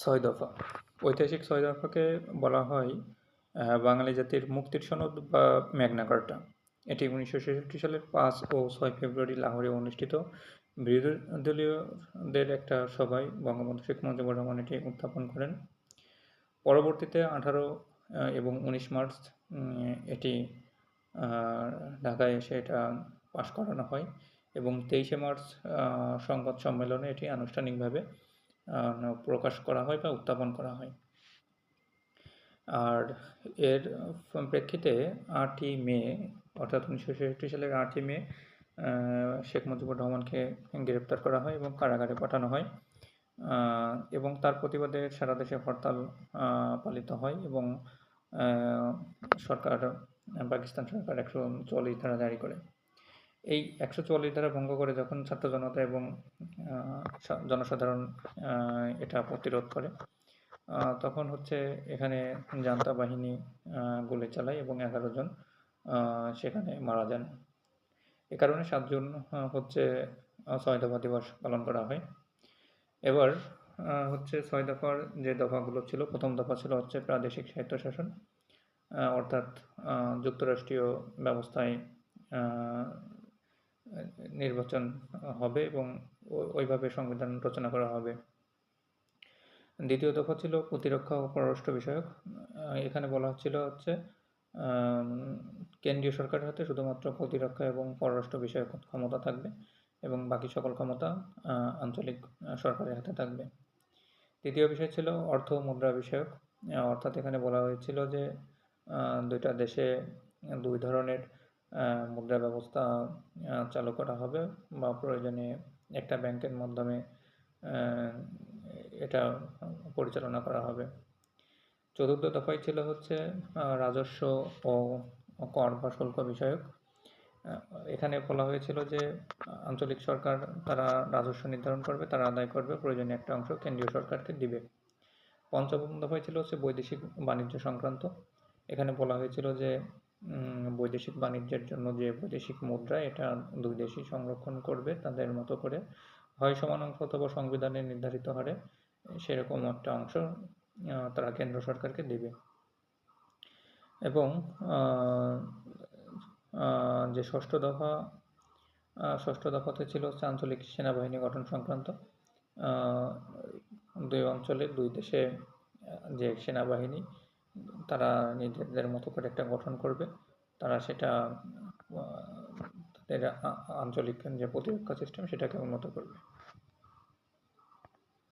ছয় দফা। ঐতিহাসিক ছয় দফাকে বলা হয় বাঙালি জাতির মুক্তির সনদ বা ম্যাগনা কার্টা এটি উনিশশো ছেষট্টি সালের পাঁচ ও ছয় ফেব্রুয়ারি লাহোরে অনুষ্ঠিত। বিরোধী দলীয়দের একটা সভায় বঙ্গবন্ধু শেখ মুজিবুর রহমান এটি উত্থাপন করেন। পরবর্তীতে আঠারো এবং উনিশ মার্চ এটি ঢাকায় এসে এটা পাশ করানো হয় এবং তেইশে মার্চ সংবাদ সম্মেলনে এটি আনুষ্ঠানিকভাবে প্রকাশ করা হয় বা উত্থাপন করা হয়। আর এর প্রেক্ষিতে আটই মে, অর্থাৎ উনিশশো ছেষট্টি সালের আটই মে শেখ মুজিবুর রহমানকে গ্রেপ্তার করা হয় এবং কারাগারে পাঠানো হয়। এবং তার প্রতিবাদে সারা দেশে হরতাল পালিত হয় এবং সরকার, পাকিস্তান সরকার একশো চল্লিশ ধারা জারি করে। এই একশো চুয়াল্লিশ ধারা ভঙ্গ করে যখন ছাত্র জনতা এবং জনসাধারণ এটা প্রতিরোধ করে তখন হচ্ছে এখানে জান্তা বাহিনী গুলি চালায় এবং এগারো জন সেখানে মারা যান। এ কারণে সাত জুন হচ্ছে ছয় দফা দিবস পালন করা হয়। এবার হচ্ছে ছয় দফার যে দফাগুলো ছিল প্রথম দফা ছিল হচ্ছে প্রাদেশিক স্বায়ত্তশাসন আহ, অর্থাৎ যুক্তরাষ্ট্রীয় ব্যবস্থায় নির্বাচন হবে এবং ওইভাবে সংবিধান রচনা করা হবে। দ্বিতীয় দফা ছিল প্রতিরক্ষা ও পররাষ্ট্র বিষয়ক। এখানে বলা হচ্ছিল হচ্ছে কেন্দ্রীয় সরকারের হাতে শুধুমাত্র প্রতিরক্ষা এবং পররাষ্ট্র বিষয়ক ক্ষমতা থাকবে এবং বাকি সকল ক্ষমতা আঞ্চলিক সরকারের হাতে থাকবে। তৃতীয় বিষয় ছিল অর্থ মুদ্রা বিষয়ক। অর্থাৎ এখানে বলা হয়েছিল যে দুইটা দেশে দুই ধরনের মুদ্রা ব্যবস্থা চালু করা হবে বা প্রয়োজনে একটা ব্যাংকের মাধ্যমে এটা পরিচালনা করা হবে। চতুর্থ দফায় ছিল হচ্ছে রাজস্ব ও কর বা শুল্ক বিষয়ক। এখানে বলা হয়েছিল যে, আঞ্চলিক সরকার তারা রাজস্ব নির্ধারণ করবে, তারা আদায় করবে, প্রয়োজনীয় একটা অংশ কেন্দ্রীয় সরকারকে দিবে। পঞ্চম দফায় ছিল হচ্ছে বৈদেশিক বাণিজ্য সংক্রান্ত। এখানে বলা হয়েছিল যে বৈদেশিক বাণিজ্যের জন্য যে বৈদেশিক মুদ্রা, এটা দুই দেশই সংরক্ষণ করবে তাদের মতো করে। হয় সমান অংশ অথবা সংবিধানে নির্ধারিত হারে, সেরকম একটা অংশ তারা কেন্দ্র সরকারকে দেবে। এবং যে ষষ্ঠ দফা ষষ্ঠ দফাতে ছিল হচ্ছে আঞ্চলিক সেনাবাহিনী গঠন সংক্রান্ত দুই অঞ্চলে দুই দেশে যে সেনাবাহিনী তারা নিজেদের মতো করে একটা গঠন করবে। তারা সেটা তাদের আঞ্চলিক যে প্রতিরক্ষা সিস্টেম সেটাকে উন্নত করবে।